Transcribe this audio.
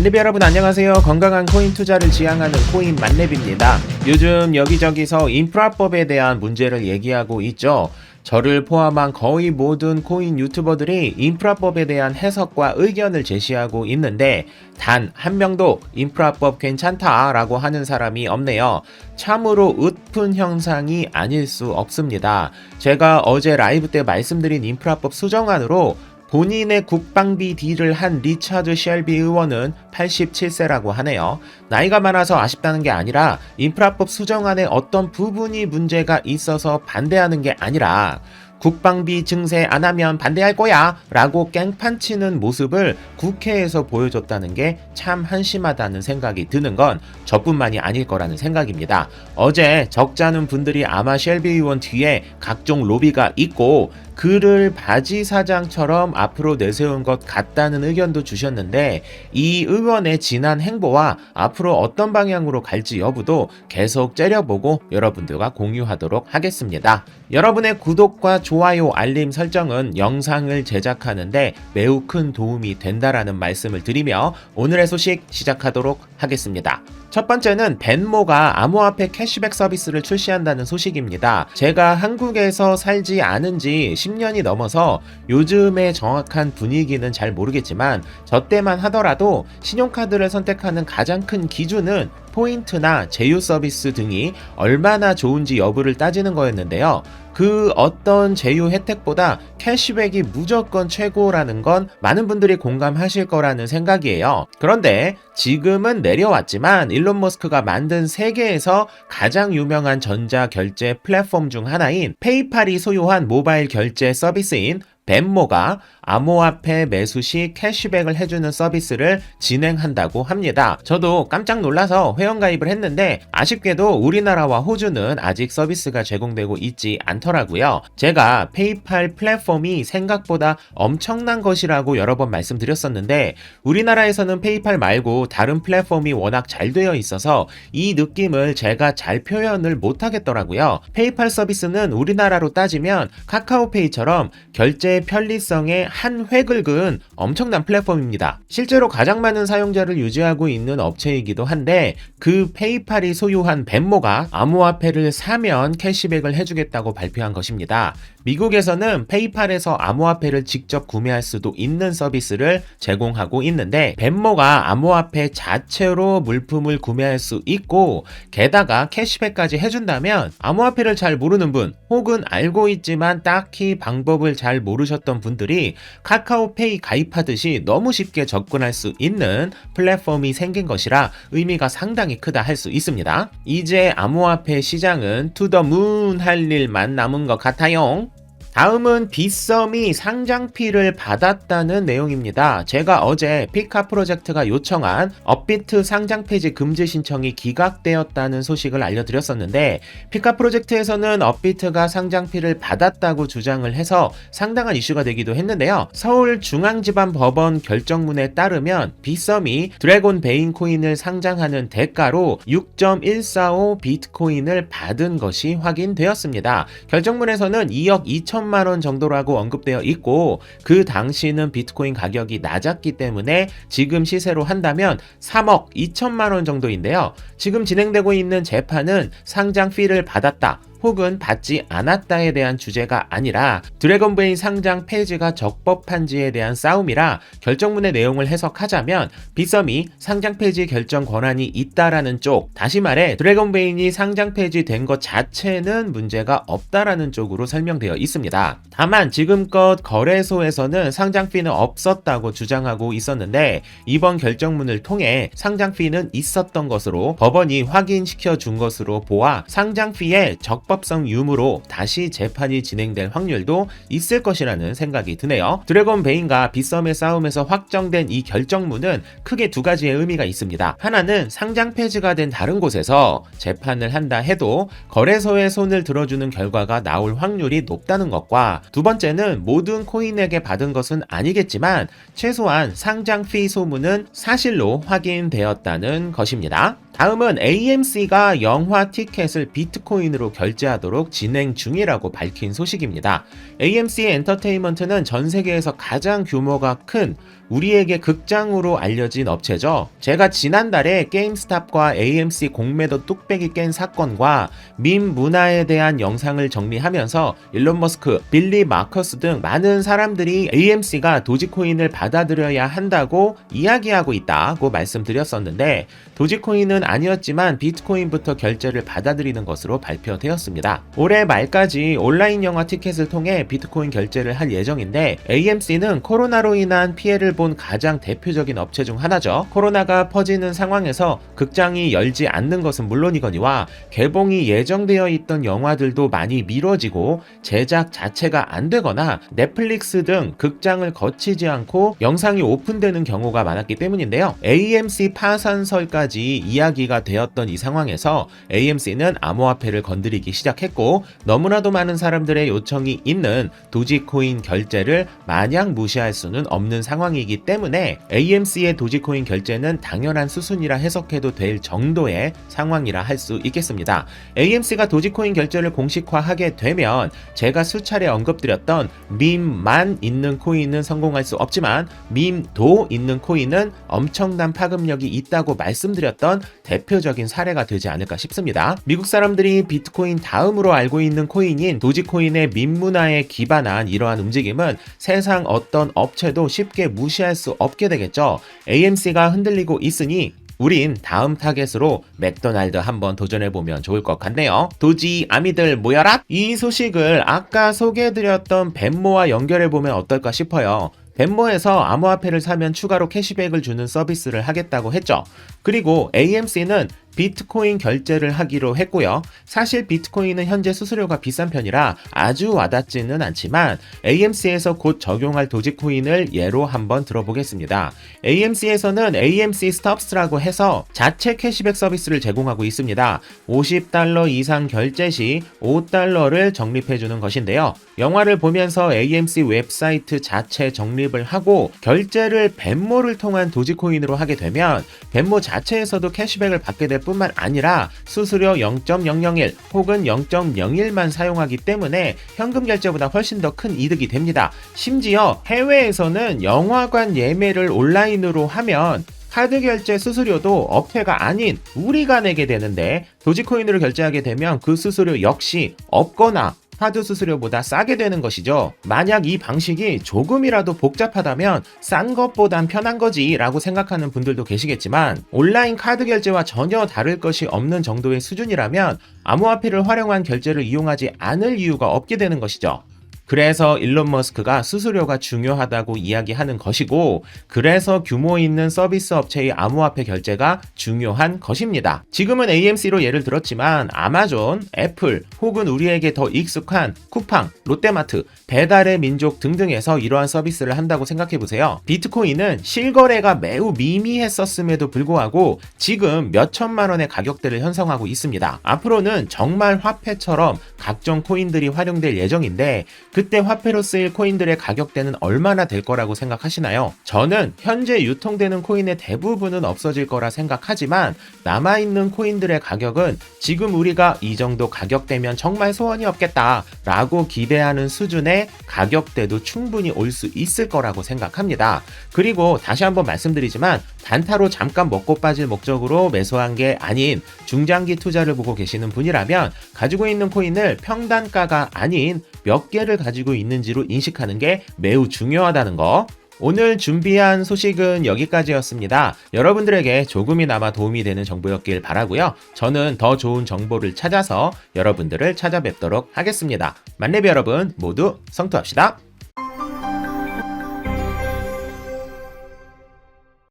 만렙 여러분 안녕하세요. 건강한 코인 투자를 지향하는 코인 만렙입니다. 요즘 여기저기서 인프라법에 대한 문제를 얘기하고 있죠. 저를 포함한 거의 모든 코인 유튜버들이 인프라법에 대한 해석과 의견을 제시하고 있는데 단 한 명도 인프라법 괜찮다라고 하는 사람이 없네요. 참으로 으픈 형상이 아닐 수 없습니다. 제가 어제 라이브 때 말씀드린 인프라법 수정안으로 본인의 국방비 딜을 한 리차드 셸비 의원은 87세라고 하네요. 나이가 많아서 아쉽다는 게 아니라 인프라법 수정안에 어떤 부분이 문제가 있어서 반대하는 게 아니라 국방비 증세 안 하면 반대할 거야 라고 깽판 치는 모습을 국회에서 보여줬다는 게 참 한심하다는 생각이 드는 건 저뿐만이 아닐 거라는 생각입니다. 어제 적잖은 분들이 아마 셸비 의원 뒤에 각종 로비가 있고 그를 바지 사장처럼 앞으로 내세운 것 같다는 의견도 주셨는데 이 의원의 지난 행보와 앞으로 어떤 방향으로 갈지 여부도 계속 째려보고 여러분들과 공유하도록 하겠습니다. 여러분의 구독과 좋아요, 알림 설정은 영상을 제작하는데 매우 큰 도움이 된다라는 말씀을 드리며 오늘의 소식 시작하도록 하겠습니다. 첫 번째는 벤모가 암호화폐 캐시백 서비스를 출시한다는 소식입니다. 제가 한국에서 살지 않은 지 10년이 넘어서 요즘의 정확한 분위기는 잘 모르겠지만 저 때만 하더라도 신용카드를 선택하는 가장 큰 기준은 포인트나 제휴 서비스 등이 얼마나 좋은지 여부를 따지는 거였는데요. 그 어떤 제휴 혜택보다 캐시백이 무조건 최고라는 건 많은 분들이 공감하실 거라는 생각이에요. 그런데 지금은 내려왔지만 일론 머스크가 만든 세계에서 가장 유명한 전자 결제 플랫폼 중 하나인 페이팔이 소유한 모바일 결제 서비스인 벤모가 암호화폐 매수 시 캐시백을 해주는 서비스를 진행한다고 합니다. 저도 깜짝 놀라서 회원가입을 했는데 아쉽게도 우리나라와 호주는 아직 서비스가 제공되고 있지 않더라고요. 제가 페이팔 플랫폼이 생각보다 엄청난 것이라고 여러 번 말씀드렸었는데 우리나라에서는 페이팔 말고 다른 플랫폼이 워낙 잘 되어 있어서 이 느낌을 제가 잘 표현을 못 하겠더라고요. 페이팔 서비스는 우리나라로 따지면 카카오페이처럼 결제 편리성에 한 획을 그은 엄청난 플랫폼입니다. 실제로 가장 많은 사용자를 유지하고 있는 업체이기도 한데 그 페이팔이 소유한 벤모가 암호화폐를 사면 캐시백을 해주겠다고 발표한 것입니다. 미국에서는 페이팔에서 암호화폐를 직접 구매할 수도 있는 서비스를 제공하고 있는데 벤모가 암호화폐 자체로 물품을 구매할 수 있고 게다가 캐시백까지 해준다면 암호화폐를 잘 모르는 분 혹은 알고 있지만 딱히 방법을 잘 모르셨던 분들이 카카오페이 가입하듯이 너무 쉽게 접근할 수 있는 플랫폼이 생긴 것이라 의미가 상당히 크다 할 수 있습니다. 이제 암호화폐 시장은 투더문 할 일만 남은 것 같아요. 다음은 빗썸이 상장피를 받았다는 내용입니다. 제가 어제 피카 프로젝트가 요청한 업비트 상장 폐지 금지 신청이 기각되었다는 소식을 알려드렸었는데 피카 프로젝트에서는 업비트가 상장피를 받았다고 주장을 해서 상당한 이슈가 되기도 했는데요. 서울중앙지방법원 결정문에 따르면 빗썸이 드래곤 베인 코인을 상장하는 대가로 6.145 비트코인을 받은 것이 확인되었습니다. 결정문에서는 2억 2천 2 천만 원 정도라고 언급되어 있고 그 당시는 비트코인 가격이 낮았기 때문에 지금 시세로 한다면 3억 2천만 원 정도인데요. 지금 진행되고 있는 재판은 상장 피를 받았다. 혹은 받지 않았다에 대한 주제가 아니라 드래곤베인 상장 폐지가 적법한지에 대한 싸움이라 결정문의 내용을 해석하자면 빗썸이 상장 폐지 결정 권한이 있다라는 쪽 다시 말해 드래곤베인이 상장 폐지된 것 자체는 문제가 없다라는 쪽으로 설명되어 있습니다. 다만 지금껏 거래소에서는 상장 피는 없었다고 주장하고 있었는데 이번 결정문을 통해 상장 피는 있었던 것으로 법원이 확인시켜 준 것으로 보아 상장 피의 적 합법성 유무로 다시 재판이 진행될 확률도 있을 것이라는 생각이 드네요. 드래곤 베인과 빗썸의 싸움에서 확정된 이 결정문은 크게 두 가지의 의미가 있습니다. 하나는 상장 폐지가 된 다른 곳에서 재판을 한다 해도 거래소의 손을 들어주는 결과가 나올 확률이 높다는 것과 두 번째는 모든 코인에게 받은 것은 아니겠지만 최소한 상장 피 소문은 사실로 확인되었다는 것입니다. 다음은 AMC가 영화 티켓을 비트코인으로 결제하도록 진행 중이라고 밝힌 소식입니다. AMC 엔터테인먼트는 전 세계에서 가장 규모가 큰 우리에게 극장으로 알려진 업체죠. 제가 지난달에 게임스탑과 AMC 공매도 뚝배기 깬 사건과 밈 문화에 대한 영상을 정리하면서 일론 머스크, 빌리 마커스 등 많은 사람들이 AMC가 도지코인을 받아들여야 한다고 이야기하고 있다고 말씀드렸었는데 도지코인은 아니었지만 비트코인부터 결제를 받아들이는 것으로 발표되었습니다. 올해 말까지 온라인 영화 티켓을 통해 비트코인 결제를 할 예정인데 AMC는 코로나로 인한 피해를 본 가장 대표적인 업체 중 하나죠. 코로나가 퍼지는 상황에서 극장이 열지 않는 것은 물론이거니와 개봉이 예정되어 있던 영화들도 많이 미뤄지고 제작 자체가 안 되거나 넷플릭스 등 극장을 거치지 않고 영상이 오픈되는 경우가 많았기 때문인데요. AMC 파산설까지 이야기 가 되었던 이 상황에서 AMC는 암호화폐를 건드리기 시작했고 너무나도 많은 사람들의 요청이 있는 도지코인 결제를 마냥 무시할 수는 없는 상황이기 때문에 AMC의 도지코인 결제는 당연한 수순이라 해석해도 될 정도의 상황이라 할 수 있겠습니다. AMC가 도지코인 결제를 공식화하게 되면 제가 수차례 언급드렸던 밈만 있는 코인은 성공할 수 없지만 밈도 있는 코인은 엄청난 파급력이 있다고 말씀드렸던 대표적인 사례가 되지 않을까 싶습니다. 미국 사람들이 비트코인 다음으로 알고 있는 코인인 도지코인의 밈 문화에 기반한 이러한 움직임은 세상 어떤 업체도 쉽게 무시할 수 없게 되겠죠. AMC가 흔들리고 있으니 우린 다음 타겟으로 맥도날드 한번 도전해보면 좋을 것 같네요. 도지 아미들 모여라! 이 소식을 아까 소개해드렸던 벤모와 연결해보면 어떨까 싶어요. 벤모에서 암호화폐를 사면 추가로 캐시백을 주는 서비스를 하겠다고 했죠. 그리고 AMC는 비트코인 결제를 하기로 했고요. 사실 비트코인은 현재 수수료가 비싼 편이라 아주 와닿지는 않지만 AMC에서 곧 적용할 도지코인을 예로 한번 들어보겠습니다. AMC에서는 AMC 스톱스라고 해서 자체 캐시백 서비스를 제공하고 있습니다. 50달러 이상 결제 시 5달러를 적립해 주는 것인데요. 영화를 보면서 AMC 웹사이트 자체 적립을 하고 결제를 벤모를 통한 도지코인으로 하게 되면 벤모 자체에서도 캐시백을 받게 될 뿐만 아니라 수수료 0.001 혹은 0.01만 사용하기 때문에 현금 결제보다 훨씬 더 큰 이득이 됩니다. 심지어 해외에서는 영화관 예매를 온라인으로 하면 카드 결제 수수료도 업체가 아닌 우리가 내게 되는데 도지코인으로 결제하게 되면 그 수수료 역시 없거나 카드 수수료보다 싸게 되는 것이죠. 만약 이 방식이 조금이라도 복잡하다면 싼 것보단 편한 거지 라고 생각하는 분들도 계시겠지만 온라인 카드 결제와 전혀 다를 것이 없는 정도의 수준이라면 암호화폐를 활용한 결제를 이용하지 않을 이유가 없게 되는 것이죠. 그래서 일론 머스크가 수수료가 중요하다고 이야기하는 것이고 그래서 규모 있는 서비스 업체의 암호화폐 결제가 중요한 것입니다. 지금은 AMC로 예를 들었지만 아마존, 애플 혹은 우리에게 더 익숙한 쿠팡, 롯데마트, 배달의 민족 등등에서 이러한 서비스를 한다고 생각해 보세요. 비트코인은 실거래가 매우 미미했었음에도 불구하고 지금 몇 천만 원의 가격대를 형성하고 있습니다. 앞으로는 정말 화폐처럼 각종 코인들이 활용될 예정인데 그때 화폐로 쓰일 코인들의 가격대는 얼마나 될 거라고 생각하시나요? 저는 현재 유통되는 코인의 대부분은 없어질 거라 생각하지만 남아있는 코인들의 가격은 지금 우리가 이 정도 가격대면 정말 소원이 없겠다 라고 기대하는 수준의 가격대도 충분히 올 수 있을 거라고 생각합니다. 그리고 다시 한번 말씀드리지만 단타로 잠깐 먹고 빠질 목적으로 매수한 게 아닌 중장기 투자를 보고 계시는 분이라면 가지고 있는 코인을 평단가가 아닌 몇 개를 가지고 있는지로 인식하는 게 매우 중요하다는 거. 오늘 준비한 소식은 여기까지였습니다. 여러분들에게 조금이나마 도움이 되는 정보였길 바라고요. 저는 더 좋은 정보를 찾아서 여러분들을 찾아뵙도록 하겠습니다. 만렙 여러분 모두 성투합시다.